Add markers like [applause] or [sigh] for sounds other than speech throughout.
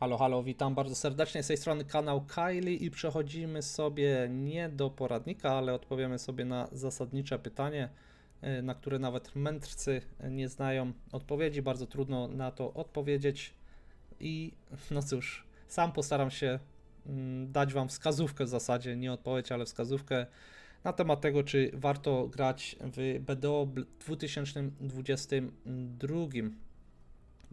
Halo, halo, witam bardzo serdecznie z tej strony kanał Kylie i przechodzimy sobie nie do poradnika, ale odpowiemy sobie na zasadnicze pytanie, y, na które nawet mędrcy nie znają odpowiedzi. Bardzo trudno na to odpowiedzieć i no cóż, sam postaram się mm, dać Wam wskazówkę w zasadzie, nie odpowiedź, ale wskazówkę na temat tego, czy warto grać w BDO bl- 2022.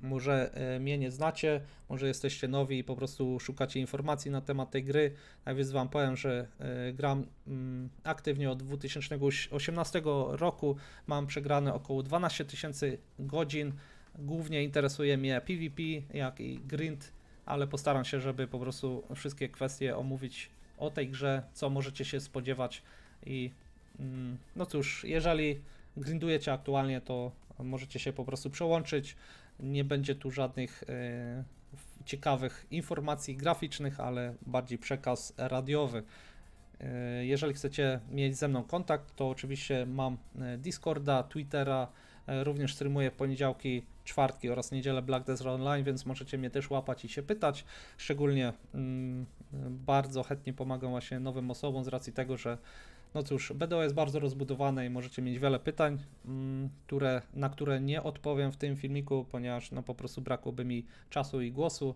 Może e, mnie nie znacie, może jesteście nowi i po prostu szukacie informacji na temat tej gry. Więc Wam powiem, że e, gram mm, aktywnie od 2018 roku. Mam przegrane około 12 tysięcy godzin. Głównie interesuje mnie PvP, jak i grind, ale postaram się, żeby po prostu wszystkie kwestie omówić o tej grze, co możecie się spodziewać. I mm, no cóż, jeżeli grindujecie aktualnie, to możecie się po prostu przełączyć. Nie będzie tu żadnych e, ciekawych informacji graficznych, ale bardziej przekaz radiowy. E, Jeżeli chcecie mieć ze mną kontakt, to oczywiście mam e, Discorda, Twittera, również streamuję poniedziałki, czwartki oraz niedzielę Black Desert Online, więc możecie mnie też łapać i się pytać. Szczególnie mm, bardzo chętnie pomagam właśnie nowym osobom z racji tego, że no cóż, BDO jest bardzo rozbudowane i możecie mieć wiele pytań, mm, które, na które nie odpowiem w tym filmiku, ponieważ no po prostu brakłoby mi czasu i głosu.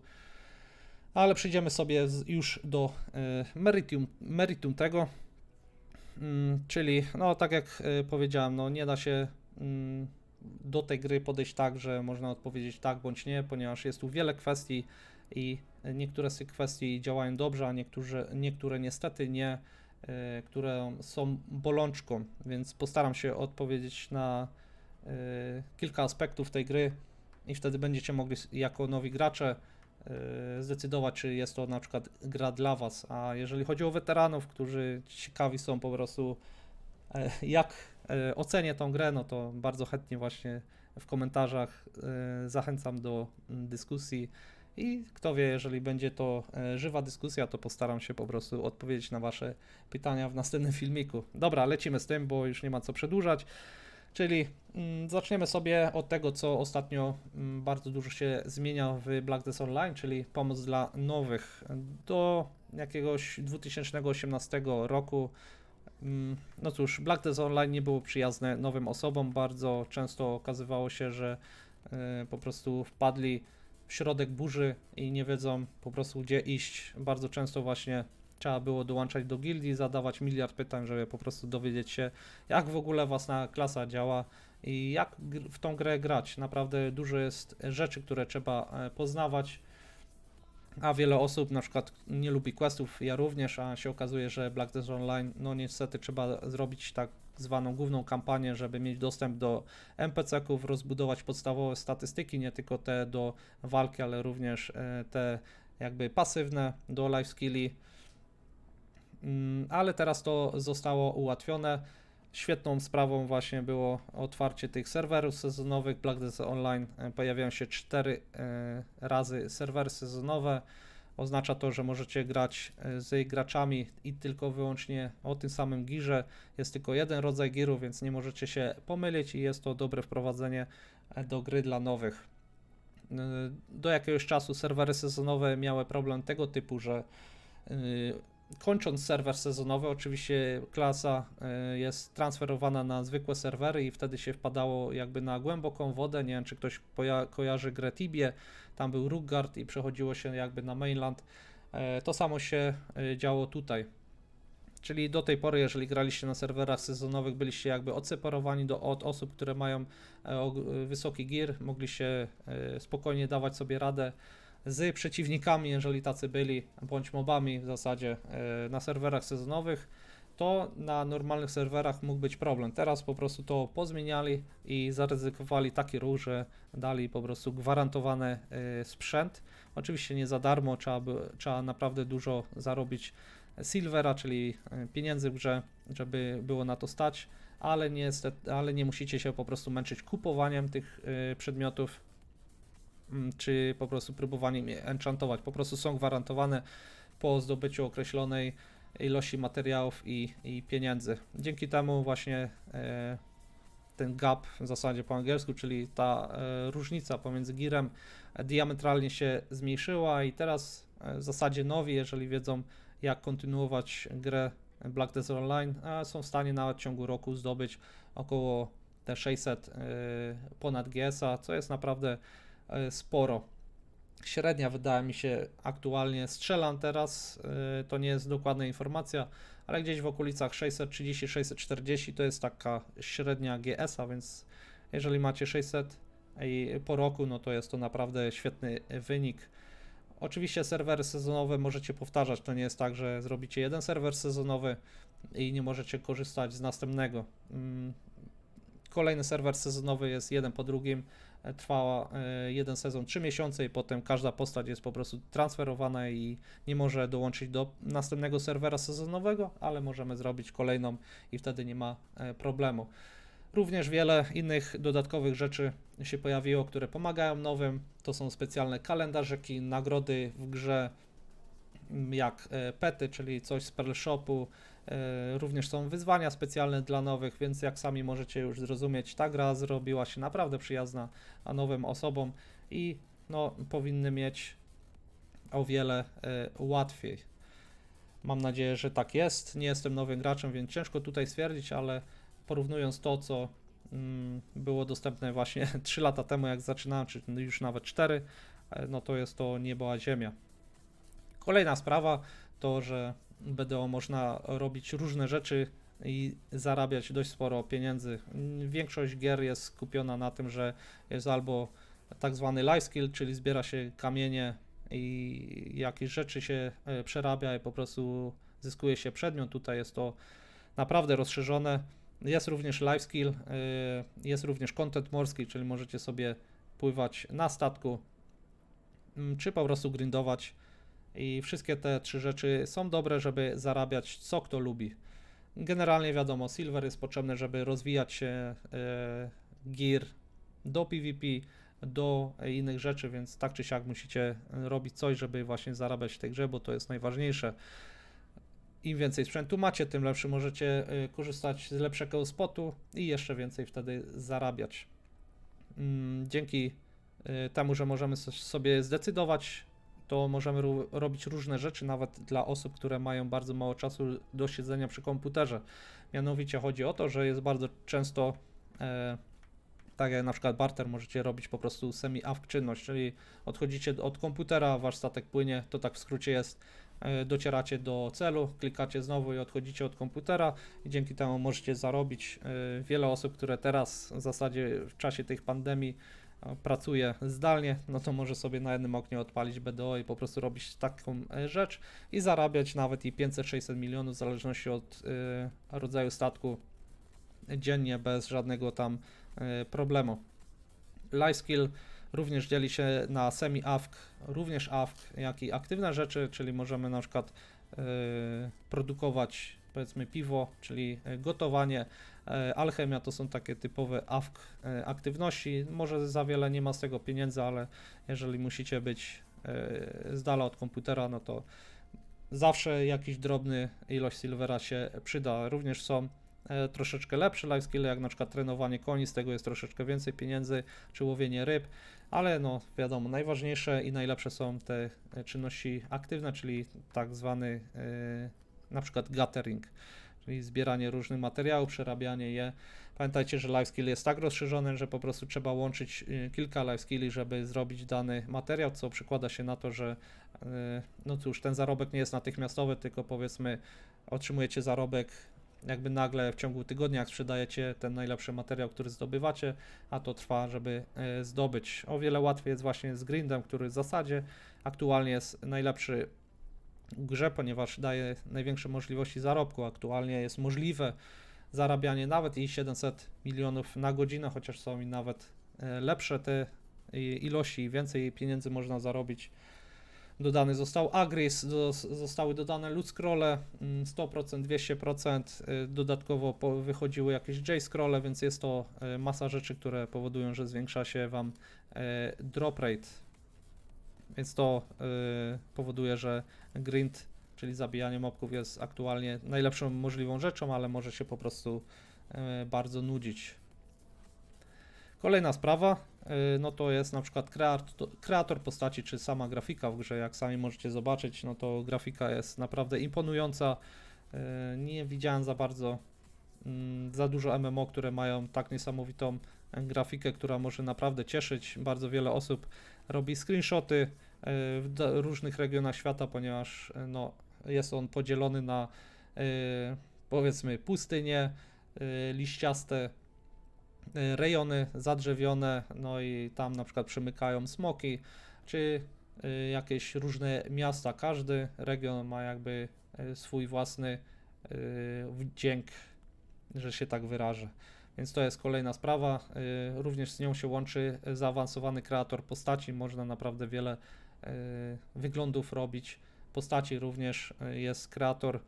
Ale przejdziemy sobie już do e, meritum, meritum tego, Mm, czyli no tak jak e, powiedziałem, no nie da się mm, do tej gry podejść tak, że można odpowiedzieć tak bądź nie, ponieważ jest tu wiele kwestii i niektóre z tych kwestii działają dobrze, a niektóre, niektóre niestety nie, e, które są bolączką, więc postaram się odpowiedzieć na e, kilka aspektów tej gry i wtedy będziecie mogli jako nowi gracze e, zdecydować, czy jest to na przykład gra dla Was. A jeżeli chodzi o weteranów, którzy ciekawi są po prostu, e, jak e, ocenię tą grę, no to bardzo chętnie właśnie w komentarzach e, zachęcam do mm, dyskusji. I kto wie, jeżeli będzie to e, żywa dyskusja, to postaram się po prostu odpowiedzieć na Wasze pytania w następnym filmiku. Dobra, lecimy z tym, bo już nie ma co przedłużać. Czyli mm, zaczniemy sobie od tego, co ostatnio mm, bardzo dużo się zmienia w Black Death Online, czyli pomoc dla nowych. Do jakiegoś 2018 roku, mm, no cóż, Black Death Online nie było przyjazne nowym osobom. Bardzo często okazywało się, że e, po prostu wpadli środek burzy i nie wiedzą po prostu gdzie iść. Bardzo często właśnie trzeba było dołączać do gildii, zadawać miliard pytań, żeby po prostu dowiedzieć się, jak w ogóle własna klasa działa i jak w tą grę grać. Naprawdę dużo jest rzeczy, które trzeba e, poznawać, a wiele osób na przykład nie lubi questów, ja również, a się okazuje, że Black Desert Online, no niestety trzeba zrobić tak zwaną główną kampanię, żeby mieć dostęp do NPC-ków, rozbudować podstawowe statystyki, nie tylko te do walki, ale również e, te jakby pasywne do life skilli. Mm, ale teraz to zostało ułatwione. Świetną sprawą właśnie było otwarcie tych serwerów sezonowych. Black Desert Online e, pojawiają się cztery e, razy serwery sezonowe. Oznacza to, że możecie grać e, z graczami i tylko wyłącznie o tym samym girze. Jest tylko jeden rodzaj giru, więc nie możecie się pomylić i jest to dobre wprowadzenie e, do gry dla nowych. E, Do jakiegoś czasu serwery sezonowe miały problem tego typu, że kończąc serwer sezonowy, oczywiście klasa jest transferowana na zwykłe serwery i wtedy się wpadało jakby na głęboką wodę. Nie wiem, czy ktoś koja- kojarzy grę Tibie, tam był Rugard i przechodziło się jakby na mainland. E, To samo się y, działo tutaj. Czyli do tej pory, jeżeli graliście na serwerach sezonowych, byliście jakby odseparowani do, od osób, które mają e, wysoki gear, mogliście e, spokojnie dawać sobie radę z przeciwnikami, jeżeli tacy byli, bądź mobami w zasadzie e, na serwerach sezonowych, to na normalnych serwerach mógł być problem. Teraz po prostu to pozmieniali i zaryzykowali taki ruch, że dali po prostu gwarantowany e, sprzęt. Oczywiście nie za darmo, trzeba, by, trzeba naprawdę dużo zarobić silvera, czyli e, pieniędzy żeby było na to stać, ale niestety, ale nie musicie się po prostu męczyć kupowaniem tych e, przedmiotów mm, czy po prostu próbowaniem je enchantować. Po prostu są gwarantowane po zdobyciu określonej ilości materiałów i, i pieniędzy. Dzięki temu właśnie e, ten gap w zasadzie po angielsku, czyli ta e, różnica pomiędzy girem diametralnie się zmniejszyła i teraz e, w zasadzie nowi, jeżeli wiedzą jak kontynuować grę Black Desert Online, są w stanie nawet w ciągu roku zdobyć około te 600 e, ponad GS-a, co jest naprawdę sporo. Średnia wydaje mi się aktualnie, strzelam teraz, y, to nie jest dokładna informacja, ale gdzieś w okolicach 630-640 to jest taka średnia GS-a, więc jeżeli macie 600 i po roku, no to jest to naprawdę świetny wynik. Oczywiście serwery sezonowe możecie powtarzać, to nie jest tak, że zrobicie jeden serwer sezonowy i nie możecie korzystać z następnego. Mm, Kolejny serwer sezonowy jest jeden po drugim, e, trwa e, jeden sezon 3 miesiące i potem każda postać jest po prostu transferowana i nie może dołączyć do następnego serwera sezonowego, ale możemy zrobić kolejną i wtedy nie ma e, problemu. Również wiele innych dodatkowych rzeczy się pojawiło, które pomagają nowym. To są specjalne kalendarzyki, nagrody w grze, m, jak pety, czyli coś z Pearl Shopu. E, Również są wyzwania specjalne dla nowych, więc jak sami możecie już zrozumieć, ta gra zrobiła się naprawdę przyjazna a nowym osobom i no, powinny mieć o wiele e, łatwiej. Mam nadzieję, że tak jest. Nie jestem nowym graczem, więc ciężko tutaj stwierdzić, ale porównując to, co mm, było dostępne właśnie [laughs] 3 lata temu, jak zaczynałem, czy już nawet 4, e, no to jest to niebo a ziemia. Kolejna sprawa to, że BDO można robić różne rzeczy i zarabiać dość sporo pieniędzy. Większość gier jest skupiona na tym, że jest albo tak zwany life skill, czyli zbiera się kamienie i jakieś rzeczy się e, przerabia i po prostu zyskuje się przedmiot. Tutaj jest to naprawdę rozszerzone. Jest również life skill, e, jest również content morski, czyli możecie sobie pływać na statku, mm, czy po prostu grindować. I wszystkie te trzy rzeczy są dobre, żeby zarabiać co kto lubi. Generalnie wiadomo, silver jest potrzebny, żeby rozwijać się e, gear do PvP, do innych rzeczy, więc tak czy siak musicie robić coś, żeby właśnie zarabiać w tej grze, bo to jest najważniejsze. Im więcej sprzętu macie, tym lepszy możecie e, korzystać z lepszego spotu i jeszcze więcej wtedy zarabiać. Mm, Dzięki e, temu, że możemy so- sobie zdecydować, to możemy ró- robić różne rzeczy, nawet dla osób, które mają bardzo mało czasu do siedzenia przy komputerze. Mianowicie chodzi o to, że jest bardzo często, e, tak jak na przykład barter, możecie robić po prostu semi-AFK czynność, czyli odchodzicie od komputera, wasz statek płynie, to tak w skrócie jest, e, docieracie do celu, klikacie znowu i odchodzicie od komputera i dzięki temu możecie zarobić. E, Wiele osób, które teraz w zasadzie w czasie tych pandemii pracuje zdalnie, no to może sobie na jednym oknie odpalić BDO i po prostu robić taką e, rzecz i zarabiać nawet i 500-600 milionów w zależności od e, rodzaju statku dziennie bez żadnego tam e, problemu. Lifeskill również dzieli się na semi-AFK, również AFK, jak i aktywne rzeczy, czyli możemy na przykład produkować powiedzmy piwo, czyli e, gotowanie, e, alchemia to są takie typowe AFK e, aktywności. Może za wiele nie ma z tego pieniędzy, ale jeżeli musicie być z dala od komputera, no to zawsze jakiś drobny ilość silvera się przyda. Również są troszeczkę lepsze life skills, jak na przykład trenowanie koni, z tego jest troszeczkę więcej pieniędzy, czy łowienie ryb, ale no wiadomo, najważniejsze i najlepsze są te czynności aktywne, czyli tak zwany na przykład gathering, czyli zbieranie różnych materiałów, przerabianie je. Pamiętajcie, że life skill jest tak rozszerzony, że po prostu trzeba łączyć e, kilka life skilli, żeby zrobić dany materiał, co przekłada się na to, że e, no cóż, ten zarobek nie jest natychmiastowy, tylko powiedzmy otrzymujecie zarobek jakby nagle w ciągu tygodnia, jak sprzedajecie ten najlepszy materiał, który zdobywacie, a to trwa, żeby e, zdobyć. O wiele łatwiej jest właśnie z grindem, który w zasadzie aktualnie jest najlepszy grze, ponieważ daje największe możliwości zarobku. Aktualnie jest możliwe zarabianie nawet i 700 milionów na godzinę, chociaż są i nawet e, lepsze te i- ilości i więcej pieniędzy można zarobić. Dodany został Agris, do, zostały dodane loot scrolle, mm, 100%, 200%, y, dodatkowo po, wychodziły jakieś J-scrolle, więc jest to masa rzeczy, które powodują, że zwiększa się Wam e, drop rate. Więc to y, powoduje, że grind, czyli zabijanie mobków jest aktualnie najlepszą możliwą rzeczą, ale może się po prostu e, bardzo nudzić. Kolejna sprawa, y, no to jest na przykład kreator, kreator postaci, czy sama grafika w grze, jak sami możecie zobaczyć, no to grafika jest naprawdę imponująca. Y, Nie widziałem za bardzo mm, za dużo MMO, które mają tak niesamowitą grafikę, która może naprawdę cieszyć. Bardzo wiele osób robi screenshoty y, w różnych regionach świata, ponieważ y, no, jest on podzielony na y, powiedzmy pustynie, liściaste rejony zadrzewione, no i tam na przykład przemykają smoki, czy jakieś różne miasta. Każdy region ma jakby swój własny wdzięk, że się tak wyrażę. Więc to jest kolejna sprawa. Y, Również z nią się łączy zaawansowany kreator postaci. Można naprawdę wiele y, wyglądów robić. Postaci również y, jest kreator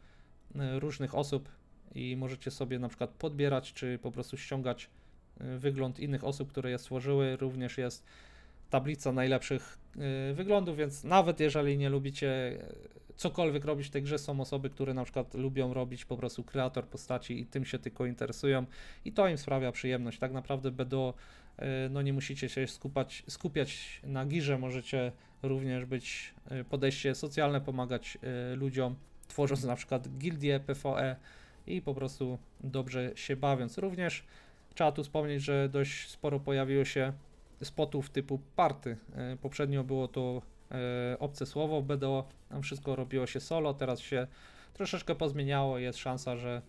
różnych osób i możecie sobie na przykład podbierać, czy po prostu ściągać wygląd innych osób, które je stworzyły. Również jest tablica najlepszych y, wyglądów, więc nawet jeżeli nie lubicie y, cokolwiek robić w tej grze, są osoby, które na przykład lubią robić po prostu kreator postaci i tym się tylko interesują i to im sprawia przyjemność. Tak naprawdę BDO, y, no nie musicie się skupać, skupiać na girze, możecie również być podejście socjalne, pomagać ludziom, tworząc na przykład gildie PvE i po prostu dobrze się bawiąc. Również trzeba tu wspomnieć, że dość sporo pojawiło się spotów typu party. E, Poprzednio było to e, obce słowo BDO, tam wszystko robiło się solo, teraz się troszeczkę pozmieniało, jest szansa, że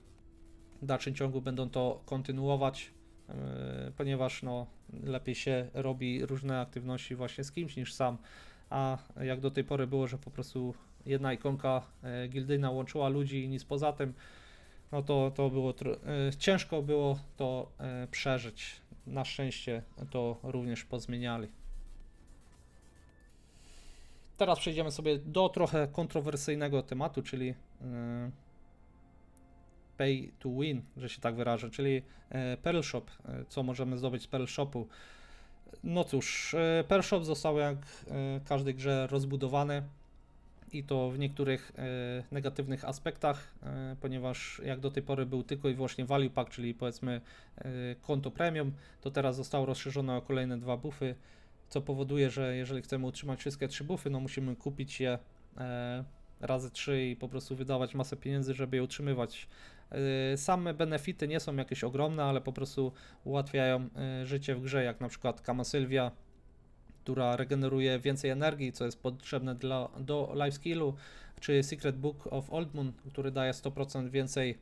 w dalszym ciągu będą to kontynuować, e, ponieważ no, lepiej się robi różne aktywności właśnie z kimś niż sam, a jak do tej pory było, że po prostu jedna ikonka gildyjna łączyła ludzi i nic poza tym, no to, to było ciężko było to przeżyć. Na szczęście to również pozmieniali. Teraz przejdziemy sobie do trochę kontrowersyjnego tematu, czyli e, pay to win, że się tak wyrażę, czyli e, Pearl Shop. E, Co możemy zdobyć z Pearl Shopu? No cóż, Pearl Shop został jak e, każdej grze rozbudowany i to w niektórych e, negatywnych aspektach, e, ponieważ jak do tej pory był tylko i wyłącznie value pack, czyli powiedzmy e, konto premium, to teraz zostało rozszerzone o kolejne dwa buffy, co powoduje, że jeżeli chcemy utrzymać wszystkie trzy buffy, no musimy kupić je razy trzy i po prostu wydawać masę pieniędzy, żeby je utrzymywać. Same benefity nie są jakieś ogromne, ale po prostu ułatwiają życie w grze, jak na przykład Kama Sylwia, regeneruje więcej energii, co jest potrzebne dla, do lifeskillu, czy Secret Book of Old Moon, który daje 100% więcej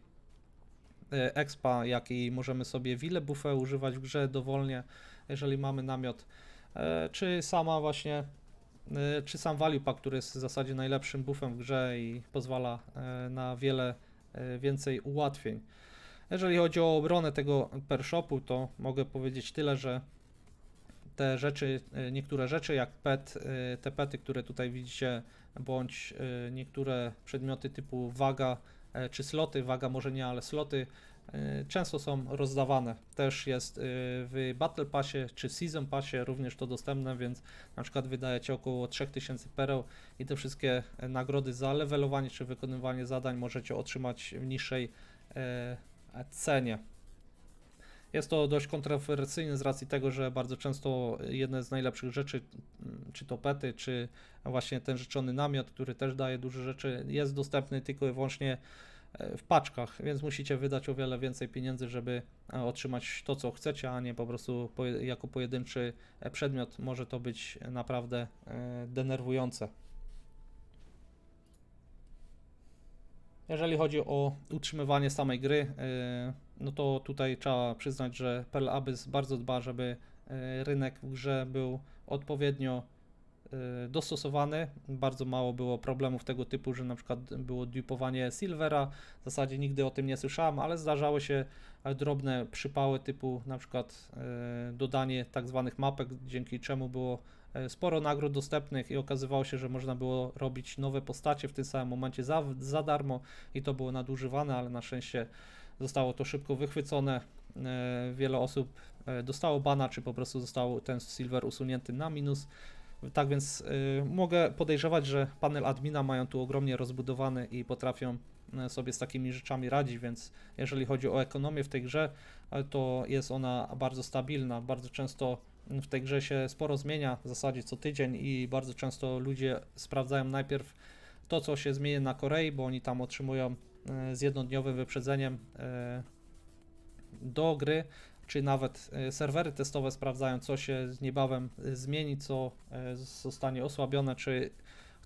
e, expa, jak i możemy sobie wile buffę używać w grze dowolnie, jeżeli mamy namiot, E, czy sama właśnie, e, czy sam value pack, który jest w zasadzie najlepszym buffem w grze i pozwala na wiele więcej ułatwień. Jeżeli chodzi o obronę tego per shopu, to mogę powiedzieć tyle, że te rzeczy, e, niektóre rzeczy jak pet, e, te pety, które tutaj widzicie, bądź e, niektóre przedmioty typu waga czy sloty, waga może nie, ale sloty, często są rozdawane. Też jest w Battle Passie czy Season Passie również to dostępne, więc na przykład wydajecie około 3000 pereł i te wszystkie nagrody za levelowanie czy wykonywanie zadań możecie otrzymać w niższej cenie. Jest to dość kontrowersyjne z racji tego, że bardzo często jedne z najlepszych rzeczy, mm, czy to pety, czy właśnie ten rzeczony namiot, który też daje dużo rzeczy, jest dostępny tylko i wyłącznie e, w paczkach, więc musicie wydać o wiele więcej pieniędzy, żeby e, otrzymać to, co chcecie, a nie po prostu jako pojedynczy przedmiot. Może to być naprawdę e, denerwujące. Jeżeli chodzi o utrzymywanie samej gry, no to tutaj trzeba przyznać, że Pearl Abyss bardzo dba, żeby e, rynek w grze był odpowiednio e, dostosowany. Bardzo mało było problemów tego typu, że na przykład było dupowanie Silvera. W zasadzie nigdy o tym nie słyszałem, ale zdarzały się drobne przypały typu na przykład e, dodanie tak zwanych mapek, dzięki czemu było sporo nagród dostępnych i okazywało się, że można było robić nowe postacie w tym samym momencie za, za darmo i to było nadużywane, ale na szczęście zostało to szybko wychwycone. E, Wiele osób e, dostało bana, czy po prostu został ten silver usunięty na minus. Tak więc e, mogę podejrzewać, że panel admina mają tu ogromnie rozbudowany i potrafią sobie z takimi rzeczami radzić, więc jeżeli chodzi o ekonomię w tej grze, to jest ona bardzo stabilna. Bardzo często w tej grze się sporo zmienia, w zasadzie co tydzień i bardzo często ludzie sprawdzają najpierw to, co się zmieni na Korei, bo oni tam otrzymują z jednodniowym wyprzedzeniem e, do gry, czy nawet e, serwery testowe sprawdzają, co się niebawem e, zmieni, co zostanie osłabione, czy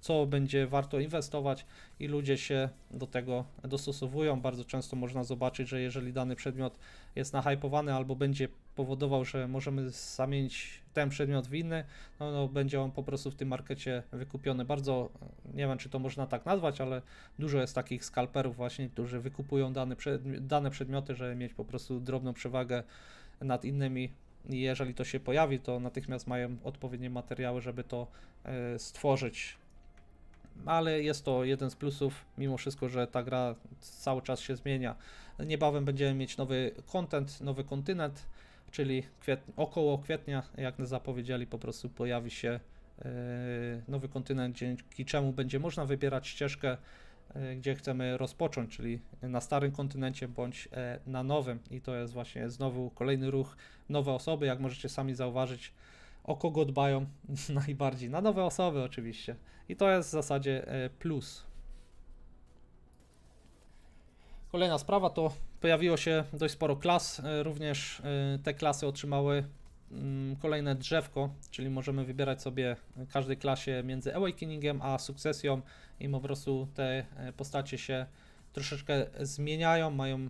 co będzie warto inwestować i ludzie się do tego dostosowują. Bardzo często można zobaczyć, że jeżeli dany przedmiot jest nahypowany albo będzie powodował, że możemy zamienić ten przedmiot w inny, no, no będzie on po prostu w tym markecie wykupiony. Bardzo, nie wiem czy to można tak nazwać, ale dużo jest takich skalperów właśnie, którzy wykupują dane, dane przedmioty, żeby mieć po prostu drobną przewagę nad innymi. I jeżeli to się pojawi, to natychmiast mają odpowiednie materiały, żeby to e, stworzyć ale jest to jeden z plusów, mimo wszystko, że ta gra cały czas się zmienia. Niebawem będziemy mieć nowy content, nowy kontynent, czyli około kwietnia, jak zapowiedzieli, po prostu pojawi się e, nowy kontynent, dzięki czemu będzie można wybierać ścieżkę, e, gdzie chcemy rozpocząć, czyli na starym kontynencie bądź e, na nowym. I to jest właśnie znowu kolejny ruch, nowe osoby, jak możecie sami zauważyć o kogo dbają [laughs] najbardziej. Na nowe osoby oczywiście. I to jest w zasadzie plus. Kolejna sprawa to pojawiło się dość sporo klas. e, Również e, te klasy otrzymały mm, kolejne drzewko, czyli możemy wybierać sobie w każdej klasie między Awakeningiem a sukcesją i po prostu te e, postacie się troszeczkę zmieniają, mają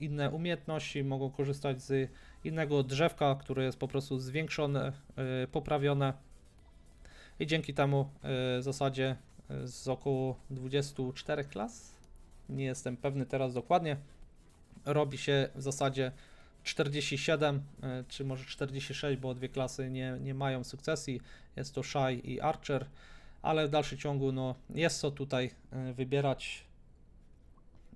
inne umiejętności, mogą korzystać z innego drzewka, które jest po prostu zwiększone, poprawione. I dzięki temu w zasadzie z około 24 klas, nie jestem pewny teraz dokładnie, robi się w zasadzie 47 e, czy może 46, bo dwie klasy nie, nie mają sukcesji, jest to Shy i Archer, ale w dalszym ciągu no, jest co tutaj e, wybierać.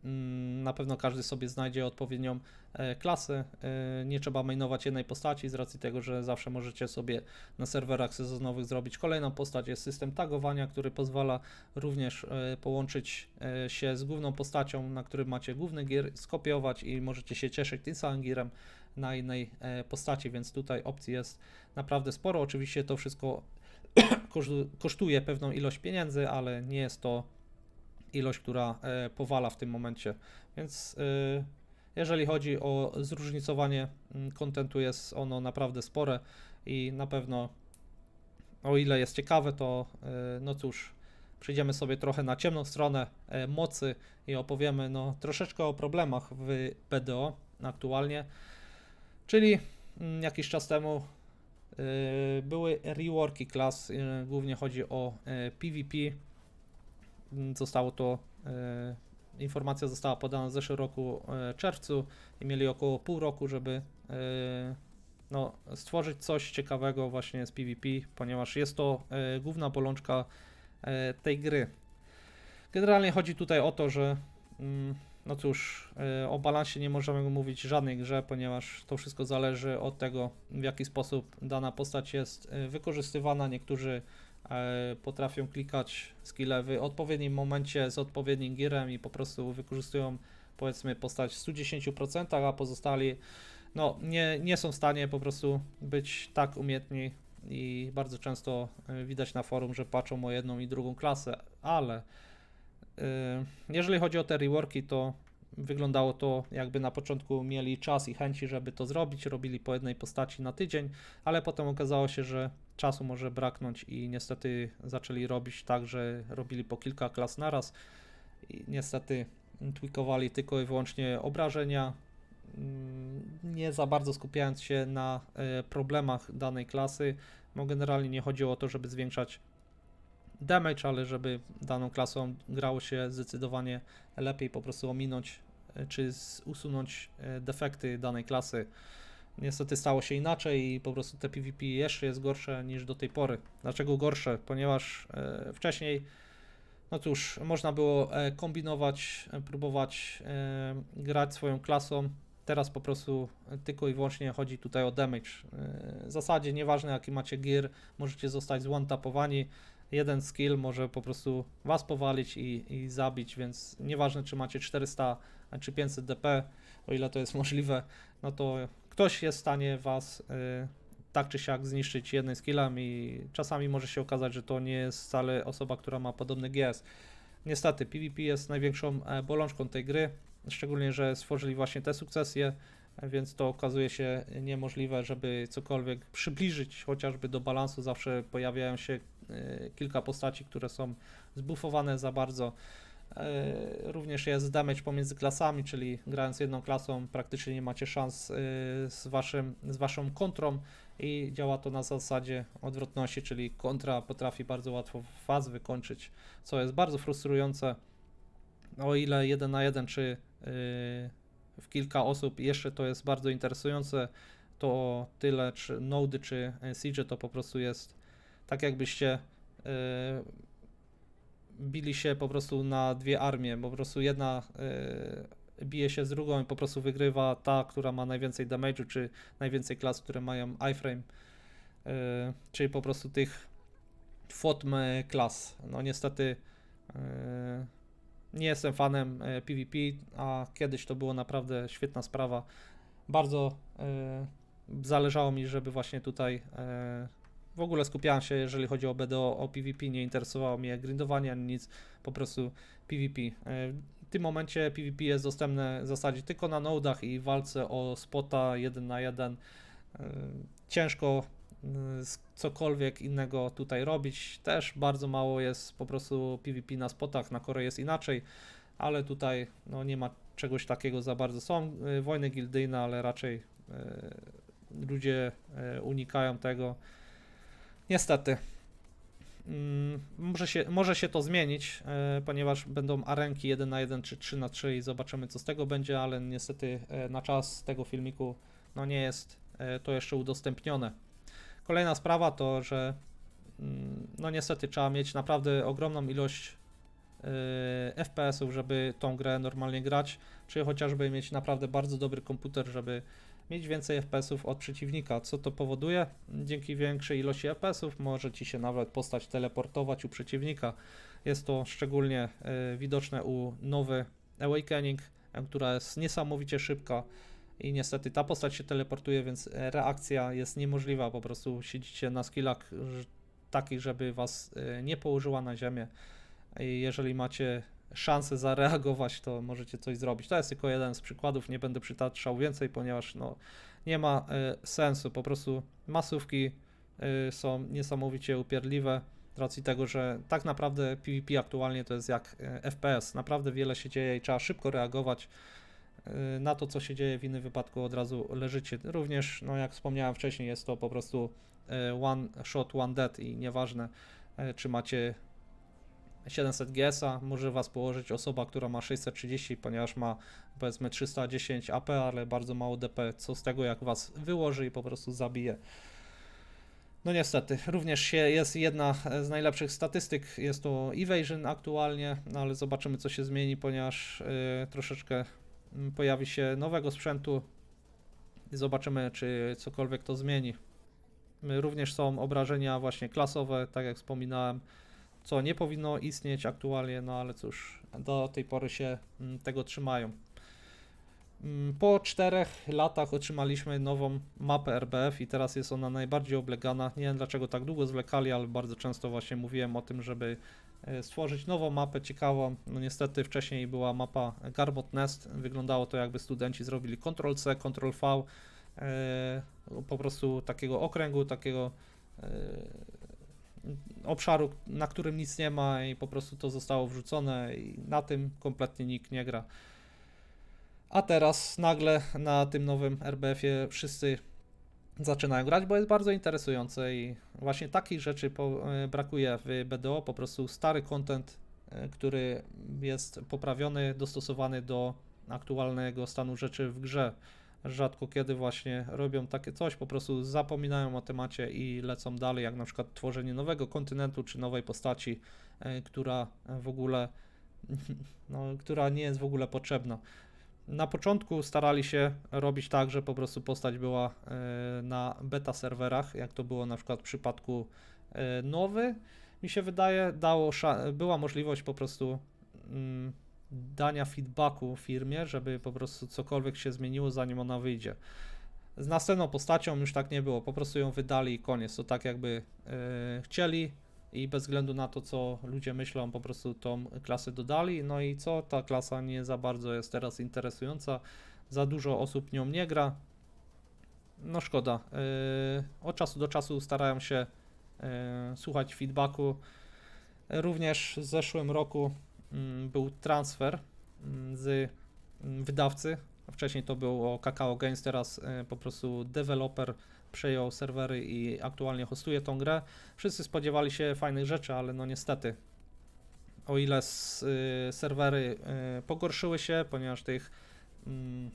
Mm, Na pewno każdy sobie znajdzie odpowiednią e, klasę. E, Nie trzeba mainować jednej postaci z racji tego, że zawsze możecie sobie na serwerach sezonowych zrobić kolejną postać. Jest system tagowania, który pozwala również e, połączyć się z główną postacią, na którym macie główny gier, skopiować i możecie się cieszyć tym samym gierem na innej postaci, więc tutaj opcji jest naprawdę sporo. Oczywiście to wszystko [coughs] kosztu- kosztuje pewną ilość pieniędzy, ale nie jest to ilość, która e, powala w tym momencie. Więc e, jeżeli chodzi o zróżnicowanie mm, kontentu, jest ono naprawdę spore i na pewno o ile jest ciekawe, to e, no cóż, przejdziemy sobie trochę na ciemną stronę mocy i opowiemy no, troszeczkę o problemach w BDO aktualnie. Czyli mm, jakiś czas temu były reworki klas, głównie chodzi o PvP. Zostało to, e, informacja została podana w zeszłym roku e, czerwcu i mieli około pół roku, żeby e, no, stworzyć coś ciekawego właśnie z PvP, ponieważ jest to główna bolączka tej gry. Generalnie chodzi tutaj o to, że mm, no cóż, o balansie nie możemy mówić żadnej grze, ponieważ to wszystko zależy od tego, w jaki sposób dana postać jest wykorzystywana. Niektórzy potrafią klikać skille w odpowiednim momencie z odpowiednim gearem i po prostu wykorzystują powiedzmy postać w 110%, a pozostali no, nie, nie są w stanie po prostu być tak umiejętni i bardzo często y, widać na forum, że patrzą o jedną i drugą klasę, ale y, jeżeli chodzi o te reworki, to wyglądało to jakby na początku mieli czas i chęci, żeby to zrobić, robili po jednej postaci na tydzień, ale potem okazało się, że czasu może braknąć i niestety zaczęli robić tak, że robili po kilka klas naraz i niestety tweakowali tylko i wyłącznie obrażenia, mm, nie za bardzo skupiając się na e, problemach danej klasy, bo generalnie nie chodziło o to, żeby zwiększać damage, ale żeby daną klasą grało się zdecydowanie lepiej, po prostu ominąć e, czy usunąć e, defekty danej klasy. Niestety stało się inaczej i po prostu te PvP jeszcze jest gorsze niż do tej pory. Dlaczego gorsze? Ponieważ e, wcześniej no cóż, można było kombinować, próbować grać swoją klasą. Teraz po prostu tylko i wyłącznie chodzi tutaj o damage. W zasadzie nieważne jaki macie gear, możecie zostać zone-tapowani. Jeden skill może po prostu was powalić i, i zabić, więc nieważne czy macie 400 czy 500 DP, o ile to jest [laughs] możliwe, no to ktoś jest w stanie was y, tak czy siak zniszczyć jednym skillem i czasami może się okazać, że to nie jest wcale osoba, która ma podobny GS. Niestety, PvP jest największą e, bolączką tej gry, szczególnie, że stworzyli właśnie te sukcesje, więc to okazuje się niemożliwe, żeby cokolwiek przybliżyć chociażby do balansu. Zawsze pojawiają się kilka postaci, które są zbufowane za bardzo. E, Również jest damage pomiędzy klasami, czyli grając jedną klasą praktycznie nie macie szans e, z, waszym, z waszą kontrą i działa to na zasadzie odwrotności, czyli kontra potrafi bardzo łatwo was wykończyć, co jest bardzo frustrujące. O ile jeden na jeden czy w kilka osób jeszcze to jest bardzo interesujące, to tyle czy nody czy siege to po prostu jest tak jakbyście yy, bili się po prostu na dwie armie, po prostu jedna y, bije się z drugą i po prostu wygrywa ta, która ma najwięcej damage'u, czy najwięcej klas, które mają iframe, y, czyli po prostu tych FOTM klas. No niestety y, nie jestem fanem PvP, a kiedyś to było naprawdę świetna sprawa. Bardzo y, zależało mi, żeby właśnie tutaj y, w ogóle skupiałem się, jeżeli chodzi o BDO, o PvP, nie interesowało mnie grindowanie ani nic, po prostu PvP. E, W tym momencie PvP jest dostępne w zasadzie tylko na nodach i walce o spota 1 na 1. E, Ciężko e, cokolwiek innego tutaj robić. Też bardzo mało jest po prostu PvP na spotach, na Korei jest inaczej, ale tutaj no, nie ma czegoś takiego za bardzo. Są wojny gildyjne, ale raczej ludzie unikają tego. Niestety. Mm, Może się, może się to zmienić, e, ponieważ będą arenki 1 na 1 czy 3 na 3 i zobaczymy co z tego będzie, ale niestety e, na czas tego filmiku no nie jest e, to jeszcze udostępnione. Kolejna sprawa to, że mm, no niestety trzeba mieć naprawdę ogromną ilość FPS-ów, żeby tą grę normalnie grać, czy chociażby mieć naprawdę bardzo dobry komputer, żeby mieć więcej FPS-ów od przeciwnika. Co to powoduje? Dzięki większej ilości FPS-ów może ci się nawet postać teleportować u przeciwnika. Jest to szczególnie e, widoczne u nowy Awakening, e, która jest niesamowicie szybka i niestety ta postać się teleportuje, więc reakcja jest niemożliwa. Po prostu siedzicie na skillach takich, żeby was e, nie położyła na ziemię. I jeżeli macie szansę zareagować, to możecie coś zrobić. To jest tylko jeden z przykładów, nie będę przytaczał więcej, ponieważ no, nie ma y, sensu. Po prostu masówki y, są niesamowicie upierdliwe z racji tego, że tak naprawdę PvP aktualnie to jest jak y, FPS. Naprawdę wiele się dzieje i trzeba szybko reagować y, na to, co się dzieje. W innym wypadku od razu leżycie. Również, no jak wspomniałem wcześniej, jest to po prostu y, one shot, one dead i nieważne, y, czy macie 700 GS-a może Was położyć osoba, która ma 630, ponieważ ma powiedzmy 310 AP, ale bardzo mało DP. Co z tego, jak Was wyłoży i po prostu zabije. No niestety, również jest jedna z najlepszych statystyk, jest to Evasion aktualnie, no ale zobaczymy co się zmieni, ponieważ y, troszeczkę mm, pojawi się nowego sprzętu i zobaczymy czy cokolwiek to zmieni. Również są obrażenia właśnie klasowe, tak jak wspominałem, co nie powinno istnieć aktualnie, no ale cóż, do tej pory się mm, tego trzymają. Mm, Po czterech latach otrzymaliśmy nową mapę RBF i teraz jest ona najbardziej oblegana. Nie wiem dlaczego tak długo zwlekali, ale bardzo często właśnie mówiłem o tym, żeby e, stworzyć nową mapę ciekawą. No niestety wcześniej była mapa Garbot Nest. Wyglądało to jakby studenci zrobili Ctrl-C, Ctrl-V, e, po prostu takiego okręgu, takiego e, obszaru, na którym nic nie ma i po prostu to zostało wrzucone i na tym kompletnie nikt nie gra. A teraz nagle na tym nowym RBF-ie wszyscy zaczynają grać, bo jest bardzo interesujące i właśnie takich rzeczy po, e, brakuje w BDO, po prostu stary content, e, który jest poprawiony, dostosowany do aktualnego stanu rzeczy w grze. Rzadko kiedy właśnie robią takie coś, po prostu zapominają o temacie i lecą dalej, jak na przykład tworzenie nowego kontynentu czy nowej postaci, e, która w ogóle, [laughs] no, która nie jest w ogóle potrzebna. Na początku starali się robić tak, że po prostu postać była e, na beta serwerach, jak to było na przykład w przypadku e, nowy mi się wydaje, dało była możliwość po prostu mm, dania feedbacku firmie, żeby po prostu cokolwiek się zmieniło, zanim ona wyjdzie. Z następną postacią już tak nie było, po prostu ją wydali i koniec. To tak jakby e, chcieli i bez względu na to, co ludzie myślą, po prostu tą klasę dodali. No i co? Ta klasa nie za bardzo jest teraz interesująca, za dużo osób nią nie gra. No szkoda. E, Od czasu do czasu starają się e, słuchać feedbacku. Również w zeszłym roku był transfer mm, z mm, wydawcy. Wcześniej to było Kakao Games, teraz e, po prostu deweloper przejął serwery i aktualnie hostuje tą grę. Wszyscy spodziewali się fajnych rzeczy, ale no niestety, o ile y, serwery y, pogorszyły się, ponieważ tych mm,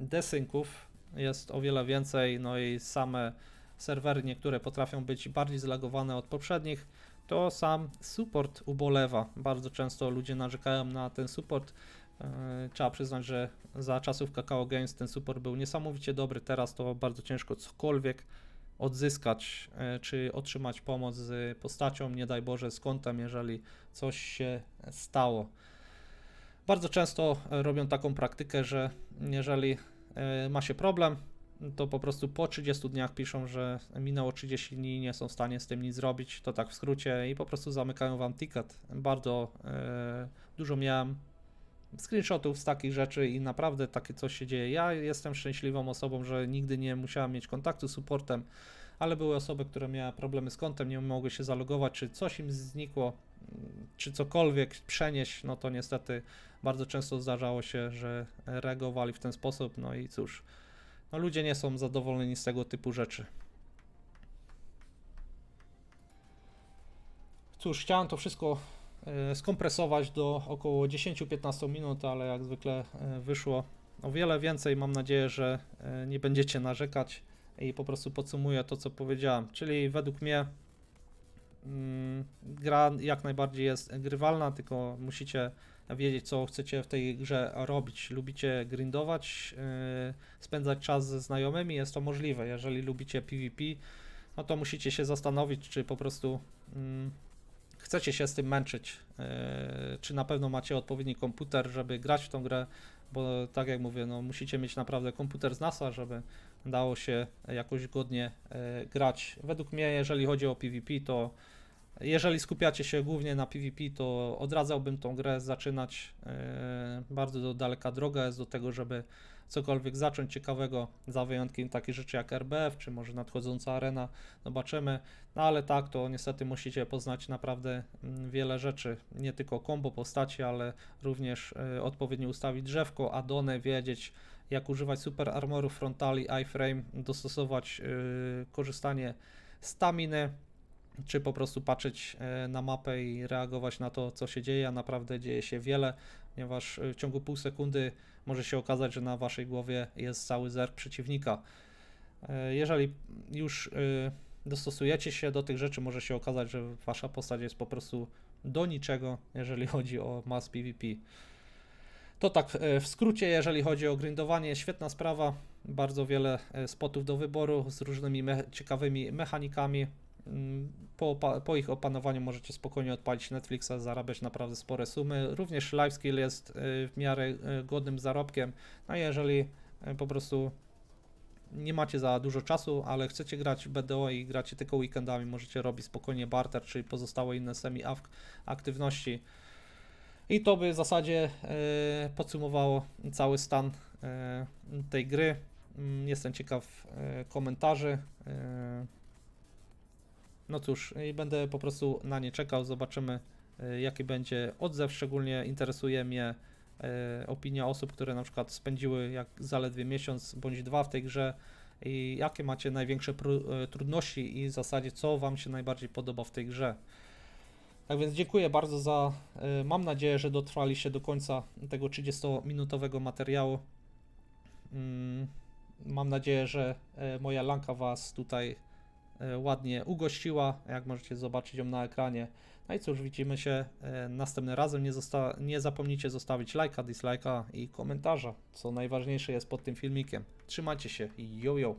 desynków jest o wiele więcej, no i same serwery niektóre potrafią być bardziej zlagowane od poprzednich, to sam support ubolewa. Bardzo często ludzie narzekają na ten support. E, Trzeba przyznać, że za czasów Kakao Games ten support był niesamowicie dobry. Teraz to bardzo ciężko cokolwiek odzyskać, e, czy otrzymać pomoc z postacią, nie daj Boże, z kontem, jeżeli coś się stało. Bardzo często robią taką praktykę, że jeżeli e, ma się problem, to po prostu po 30 dniach piszą, że minęło 30 dni nie są w stanie z tym nic zrobić, to tak w skrócie i po prostu zamykają wam ticket. Bardzo e, dużo miałem screenshotów z takich rzeczy i naprawdę takie coś się dzieje. Ja jestem szczęśliwą osobą, że nigdy nie musiałem mieć kontaktu z supportem, ale były osoby, które miały problemy z kontem, nie mogły się zalogować, czy coś im znikło, czy cokolwiek przenieść, no to niestety bardzo często zdarzało się, że reagowali w ten sposób, no i cóż, no ludzie nie są zadowoleni z tego typu rzeczy. Cóż, chciałem to wszystko e, skompresować do około 10-15 minut, ale jak zwykle e, wyszło o wiele więcej. Mam nadzieję, że e, nie będziecie narzekać i po prostu podsumuję to, co powiedziałem. Czyli według mnie mm, gra jak najbardziej jest grywalna, tylko musicie wiedzieć, co chcecie w tej grze robić. Lubicie grindować, yy, spędzać czas ze znajomymi, jest to możliwe. Jeżeli lubicie PvP, no to musicie się zastanowić, czy po prostu mm, chcecie się z tym męczyć, yy, czy na pewno macie odpowiedni komputer, żeby grać w tą grę, bo tak jak mówię, no musicie mieć naprawdę komputer z NASA, żeby dało się jakoś godnie yy, grać. Według mnie, jeżeli chodzi o PvP, to jeżeli skupiacie się głównie na PvP, to odradzałbym tą grę zaczynać. e, Bardzo daleka droga jest do tego, żeby cokolwiek zacząć ciekawego, za wyjątkiem takich rzeczy jak RBF, czy może nadchodząca arena, zobaczymy. No ale tak, to niestety musicie poznać naprawdę mm, wiele rzeczy, nie tylko combo postaci, ale również e, odpowiednio ustawić drzewko, addony, wiedzieć jak używać super armorów frontali, iframe, dostosować e, korzystanie staminy, czy po prostu patrzeć e, na mapę i reagować na to, co się dzieje, a naprawdę dzieje się wiele, ponieważ e, w ciągu pół sekundy może się okazać, że na waszej głowie jest cały zerk przeciwnika. E, Jeżeli już dostosujecie się do tych rzeczy, może się okazać, że wasza postać jest po prostu do niczego, jeżeli [laughs] chodzi o mass PvP. To tak w skrócie, jeżeli chodzi o grindowanie, świetna sprawa. Bardzo wiele spotów do wyboru z różnymi me ciekawymi mechanikami. Po, po ich opanowaniu możecie spokojnie odpalić Netflixa, zarabiać naprawdę spore sumy. Również Lifeskill jest e, w miarę e, godnym zarobkiem. No a jeżeli e, po prostu nie macie za dużo czasu, ale chcecie grać BDO i gracie tylko weekendami, możecie robić spokojnie barter, czyli pozostałe inne semi-aktywności. I to by w zasadzie podsumowało cały stan tej gry. Mm, Jestem ciekaw komentarzy. No cóż, i będę po prostu na nie czekał. Zobaczymy, e, jaki będzie odzew. Szczególnie interesuje mnie e, opinia osób, które na przykład spędziły jak zaledwie miesiąc bądź dwa w tej grze i jakie macie największe e, trudności i w zasadzie co Wam się najbardziej podoba w tej grze. Tak więc dziękuję bardzo za. Mam nadzieję, że dotrwaliście do końca tego 30-minutowego materiału. Mm, Mam nadzieję, że moja lanka Was tutaj ładnie ugościła. Jak możecie zobaczyć ją na ekranie. No i cóż, widzimy się e, następnym razem. Nie, zosta- nie zapomnijcie zostawić lajka, dislajka i komentarza, co najważniejsze jest pod tym filmikiem. Trzymajcie się i yo yo!